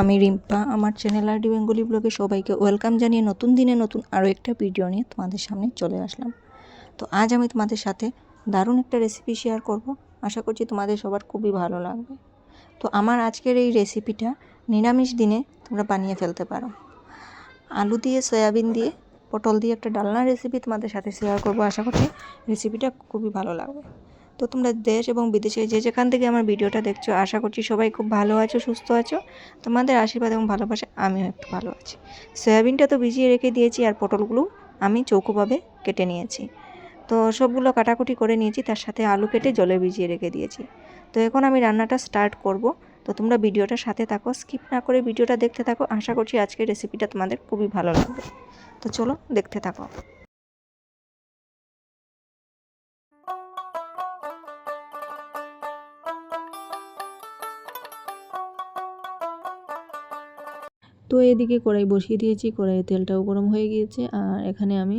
আমি রিম্পা, আমার চ্যানেল আর D Bengali ব্লগে সবাইকে ওয়েলকাম জানিয়ে নতুন দিনে নতুন আরও একটা ভিডিও নিয়ে তোমাদের সামনে চলে আসলাম। তো আজ আমি তোমাদের সাথে দারুণ একটা রেসিপি শেয়ার করব। আশা করছি তোমাদের সবার খুবই ভালো লাগবে। তো আমার আজকের এই রেসিপিটা নিরামিষ দিনে তোমরা বানিয়ে ফেলতে পারো। আলু দিয়ে, সয়াবিন দিয়ে, পটল দিয়ে একটা ডালনা রেসিপি তোমাদের সাথে শেয়ার করব। আশা করছি রেসিপিটা খুবই ভালো লাগবে। তো তোমরা দেশ এবং বিদেশে যে যেখান থেকে আমার ভিডিওটা দেখছ, আশা করছি সবাই খুব ভালো আছো, সুস্থ আছো। তোমাদের আশীর্বাদ এবং ভালোবাসা আমিও একটু ভালো আছি। সয়াবিনটা তো ভিজিয়ে রেখে দিয়েছি আর পটলগুলো আমি চৌকোভাবে কেটে নিয়েছি। তো সবগুলো কাটাকুটি করে নিয়েছি, তার সাথে আলু কেটে জলে ভিজিয়ে রেখে দিয়েছি। তো এখন আমি রান্নাটা স্টার্ট করব। তো তোমরা ভিডিওটার সাথে থাকো স্কিপ না করে ভিডিওটা দেখতে থাকো। আশা করছি আজকের রেসিপিটা তোমাদের খুবই ভালো লাগবে। তো চলো দেখতে থাকো। তো এদিকে কড়াই বসিয়ে দিয়েছি, কড়াইয়ে তেলটাও গরম হয়ে গিয়েছে। আর এখানে আমি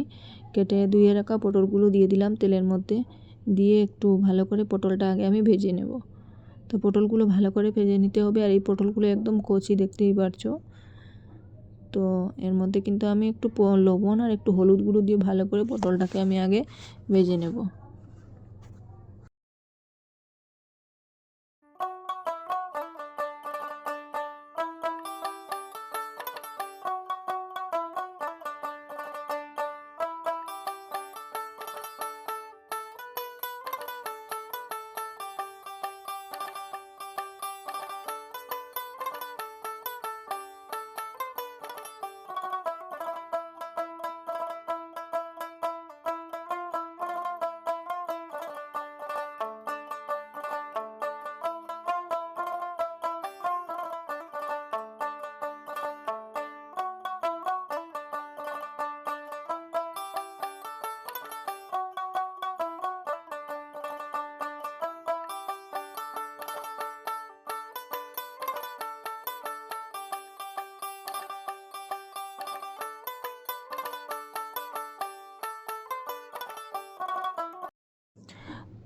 কেটে ধুয়ে রাখা পটলগুলো দিয়ে দিলাম তেলের মধ্যে। দিয়ে একটু ভালো করে পটলটা আগে আমি ভেজে নেব। তো পটলগুলো ভালো করে ভেজে নিতে হবে। আর এই পটলগুলো একদম কচি দেখতেই পারছ। তো এর মধ্যে কিন্তু আমি একটু লবণ আর একটু হলুদ গুঁড়ো দিয়ে ভালো করে পটলটাকে আমি আগে ভেজে নেব।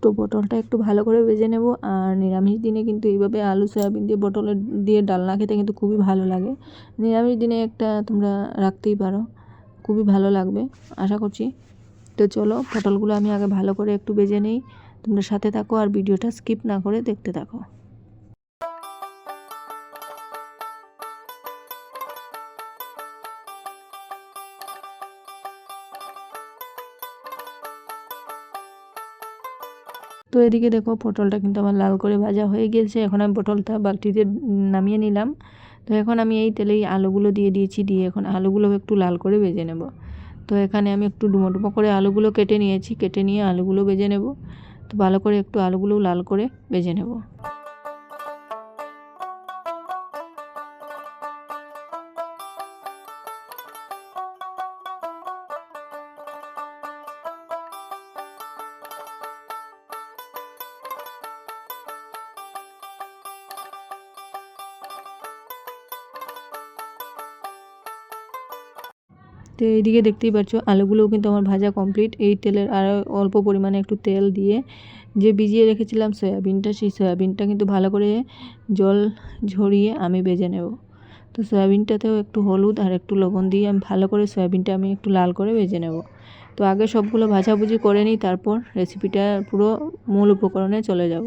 তো পটলটা একটু ভালো করে ভেজে নেব। আর নিরামিষ দিনে কিন্তু এইভাবে আলু, সয়াবিন দিয়ে পটলের দিয়ে ডালনা খেতে কিন্তু খুবই ভালো লাগে। নিরামিষ দিনে একটা তোমরা রাখতেই পারো। খুবই ভালো লাগবে, আশা করছি। তো চলো, পটলগুলো আমি আগে ভালো করে একটু ভেজে নিই। তোমরা সাথে থাকো আর ভিডিওটা স্কিপ না করে দেখতে থাকো। তো এদিকে দেখো পটলটা কিন্তু আমার লাল করে ভাজা হয়ে গেছে এখন আমি পটলটা বালতিতে নামিয়ে নিলাম। তো এখন আমি এই তেলেই আলুগুলো দিয়ে দিয়েছি, দিয়ে এখন আলুগুলো একটু লাল করে ভেজে নেব। তো এখানে আমি একটু ডুমো ডুমো করে আলুগুলো কেটে নিয়েছি, কেটে নিয়ে আলুগুলো ভেজে নেব। তো ভালো করে একটু আলুগুলো লাল করে ভেজে নেব। তো এইদিকে দেখতেই পাচ্ছ আলুগুলোও কিন্তু আমার ভাজা কমপ্লিট এই তেলের আর অল্প পরিমাণে একটু তেল দিয়ে যে ভিজিয়ে রেখেছিলাম সয়াবিনটা, সেই সয়াবিনটা কিন্তু ভালো করে জল ঝরিয়ে আমি বেজে নেব। তো সয়াবিনটাতেও একটু হলুদ আর একটু লবণ দিয়ে আমি ভালো করে সয়াবিনটা আমি একটু লাল করে ভেজে নেব। তো আগে সবগুলো ভাজাভুজি করে নিই, তারপর রেসিপিটা পুরো মূল উপকরণে চলে যাব।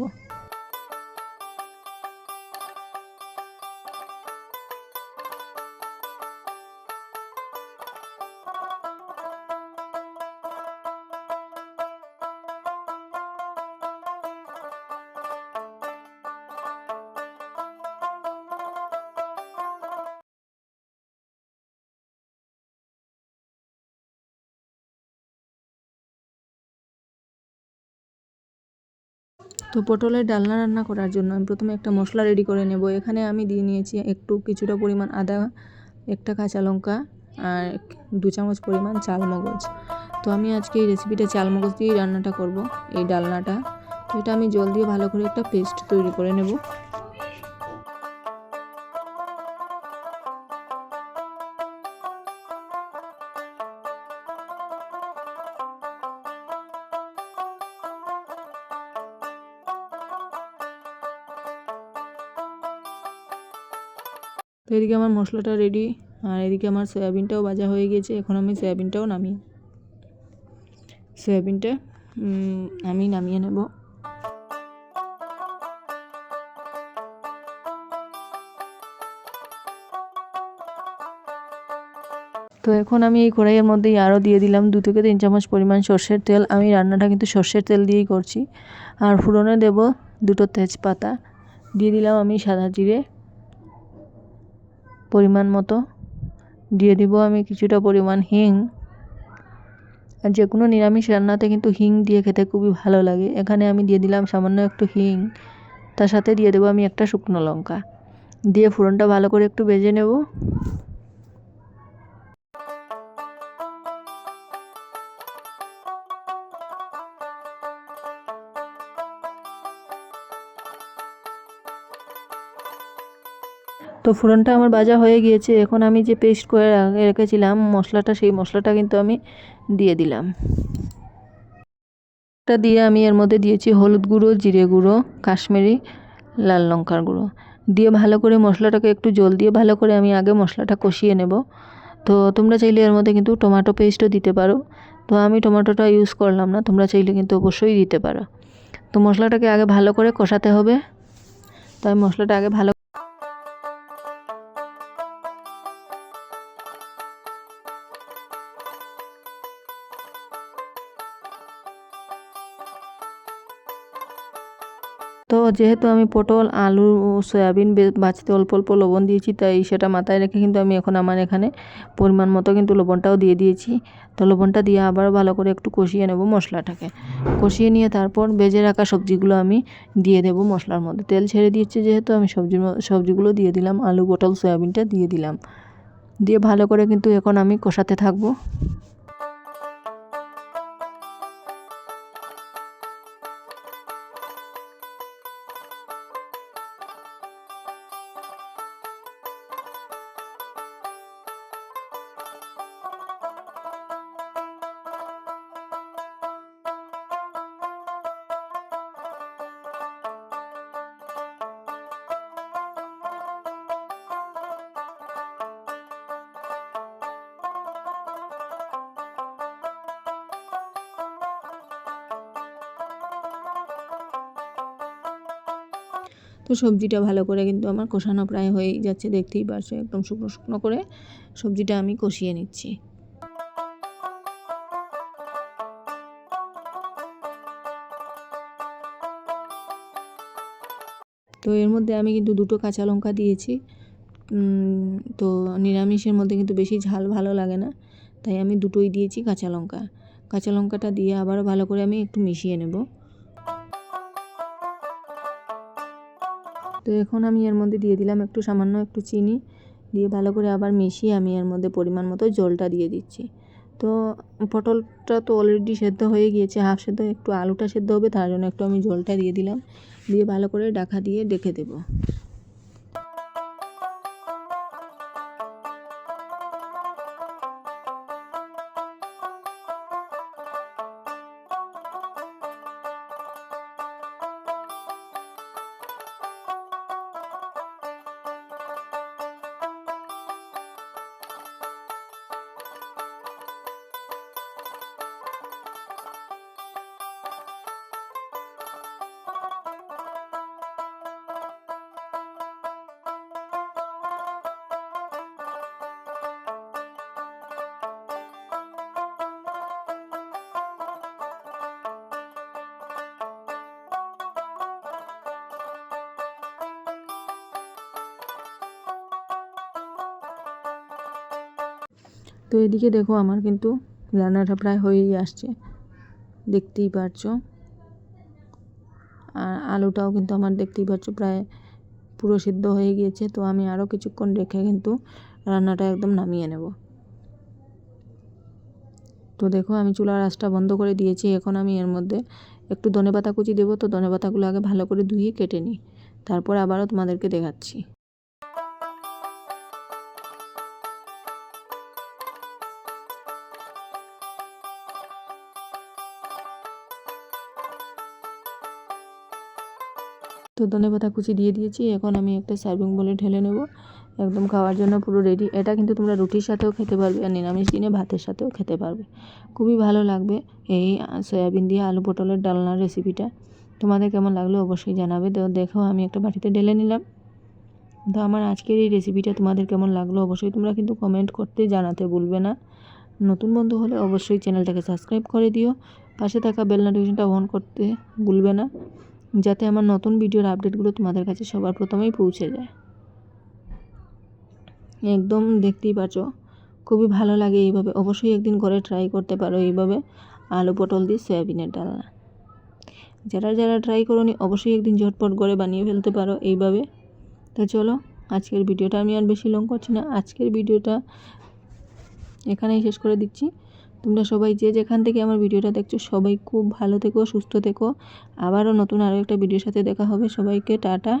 তো পটলের ডালনা রান্না করার জন্য আমি প্রথমে একটা মশলা রেডি করে নেব। এখানে আমি দিয়ে নিয়েছি একটু কিছুটা পরিমাণ আদা, একটা কাঁচা লঙ্কা আর দু চামচ পরিমাণ চালমগজ। তো আমি আজকে এই রেসিপিটা চালমগজ দিয়েই রান্নাটা করব, এই ডালনাটা। তো এটা আমি জল দিয়ে ভালো করে একটা পেস্ট তৈরি করে নেব। তো এদিকে আমার মশলাটা রেডি আর এদিকে আমার সয়াবিনটাও ভাজা হয়ে গেছে এখন আমি সয়াবিনটাও নামিয়ে সয়াবিনটা আমি নামিয়ে নেব। তো এখন আমি এই কড়াইয়ের মধ্যেই আরও দিয়ে দিলাম দু থেকে তিন চামচ পরিমাণ সর্ষের তেল। আমি রান্নাটা কিন্তু সর্ষের তেল দিয়েই করছি। আর ফুরনে দেব দুটো তেজপাতা। দিয়ে দিলাম আমি সাদা জিরে পরিমাণ মতো। দিয়ে দিব আমি কিছুটা পরিমাণ হিং। আর যে কোনো নিরামিষ রান্নাতে কিন্তু হিং দিয়ে খেতে খুবই ভালো লাগে। এখানে আমি দিয়ে দিলাম সামান্য একটু হিং। তার সাথে দিয়ে দেবো আমি একটা শুকনো লঙ্কা। দিয়ে ফোড়নটা ভালো করে একটু ভেজে নেব। তো ফোড়নটা আমার ভাজা হয়ে গিয়েছে। এখন আমি যে পেস্ট করে রেখেছিলাম মশলাটা, সেই মশলাটা কিন্তু আমি দিয়ে দিলাম। এটা দিয়ে আমি এর মধ্যে দিয়েছি হলুদ গুঁড়ো, জিরে গুঁড়ো, কাশ্মীরি লাল লঙ্কার গুঁড়ো। দিয়ে ভালো করে মশলাটাকে একটু জল দিয়ে ভালো করে আমি আগে মশলাটা কষিয়ে নেব। তো তোমরা চাইলে এর মধ্যে কিন্তু টমেটো পেস্টও দিতে পারো। তো আমি টমেটোটা ইউজ করলাম না, তোমরা চাইলে কিন্তু অবশ্যই দিতে পারো। তো মশলাটাকে আগে ভালো করে কষাতে হবে। তো আমি মশলাটা আগে ভালো যেহেতু আমি পটল, আলু সয়াবিন বে- বাছতে অল্প অল্প লবণ দিয়েছি, তাই সেটা মাথায় রেখে কিন্তু আমি এখন আমার এখানে পরিমাণ মতো কিন্তু লবণটাও দিয়ে দিয়েছি। তো লবণটা দিয়ে আবার ভালো করে একটু কষিয়ে নেব মশলাটাকে। কষিয়ে নিয়ে তারপর বেজে রাখা সবজিগুলো আমি দিয়ে দেবো মশলার মধ্যে। তেল ছেড়ে দিয়েছে যেহেতু আমি সবজির ম- সবজিগুলো দিয়ে দিলাম, আলু, পটল, সয়াবিনটা দিয়ে দিলাম। দিয়ে ভালো করে কিন্তু এখন আমি কষাতে থাকব। তো সবজিটা ভালো করে কিন্তু আমার কষানো প্রায় হয়েই যাচ্ছে, দেখতেই পারছ, একদম শুকনো শুকনো করে সবজিটা আমি কষিয়ে নিচ্ছি। তো এর মধ্যে আমি কিন্তু দুটো কাঁচা লঙ্কা দিয়েছি। তো নিরামিষের মধ্যে কিন্তু বেশি ঝাল ভালো লাগে না, তাই আমি দুটোই দিয়েছি কাঁচা লঙ্কা। কাঁচা লঙ্কাটা দিয়ে আবারও ভালো করে আমি একটু মিশিয়ে নেব। তো এখন আমি এর মধ্যে দিয়ে দিলাম একটু সামান্য একটু চিনি, দিয়ে ভালো করে আবার মিশিয়ে আমি এর মধ্যে পরিমাণ মতো জলটা দিয়ে দিচ্ছি। তো পটলটা তো অলরেডি সেদ্ধ হয়ে গিয়েছে হাফ সেদ্ধ, একটু আলুটা সেদ্ধ হবে, তার জন্য একটু আমি জলটা দিয়ে দিলাম, দিয়ে ভালো করে ডাকা দিয়ে ডেকে দেবো। তো এদিকে দেখো আমার কিন্তু রান্নাটা প্রায় হয়েই আসছে। দেখতেই পারছ। আর আলুটাও কিন্তু আমার দেখতেই পাচ্ছ প্রায় পুরো সিদ্ধ হয়ে গিয়েছে। তো আমি আরও কিছুক্ষণ রেখে কিন্তু রান্নাটা একদম নামিয়ে নেব। তো দেখো আমি চুলার আঁচটা বন্ধ করে দিয়েছি। এখন আমি এর মধ্যে একটু ধনেপাতা কুচি দেবো। তো ধনেপাতাগুলো আগে ভালো করে ধুয়ে কেটে নিই। তারপর আবারও তোমাদেরকে দেখাচ্ছি। তো ধনে পাতা কুচি দিয়ে দিয়েছি। এখন আমি একটা সার্ভিং বলে ঢেলে নেব। একদম খাওয়ার জন্য পুরো রেডি এটা কিন্তু তোমরা রুটির সাথেও খেতে পারবে আর নিরামিষ দিনে ভাতের সাথেও খেতে পারবে। খুবই ভালো লাগবে এই সয়াবিন দিয়ে আলু পটলের ডালনার রেসিপিটা তোমাদের কেমন লাগল অবশ্যই জানাবে। তো দেখো, আমি একটা বাটিতে ঢেলে নিলাম। তো আমার আজকের এই রেসিপিটা তোমাদের কেমন লাগল অবশ্যই তোমরা কিন্তু কমেন্ট করতে জানাতে ভুলবে না। নতুন বন্ধু হলে অবশ্যই চ্যানেলটাকে সাবস্ক্রাইব করে দিও। পাশে থাকা বেল নোটিফিকেশনটা অন করতে ভুলবে না। যাতে আমার নতুন ভিডিওর আপডেটগুলো তোমাদের কাছে সবার প্রথমেই পৌঁছে যায়। একদম দেখতেই পাচ্ছ খুবই ভালো লাগে এইভাবে। অবশ্যই একদিন করে ট্রাই করতে পারো এইভাবে আলু পটল দিয়ে সয়াবিনের ডালনা। যারা যারা ট্রাই করোনি, অবশ্যই একদিন ঝটপট করে বানিয়ে ফেলতে পারো এইভাবে। তো চলো, আজকের ভিডিওটা আমি আর বেশি লং করছি না। আজকের ভিডিওটা এখানেই শেষ করে দিচ্ছি। তোমরা সবাই যে যেখান থেকে আমার ভিডিওটা দেখছ, সবাই খুব ভালো থেকো, সুস্থ থেকো। আবারও নতুন আরও একটা ভিডিওর সাথে দেখা হবে। সবাইকে টাটা।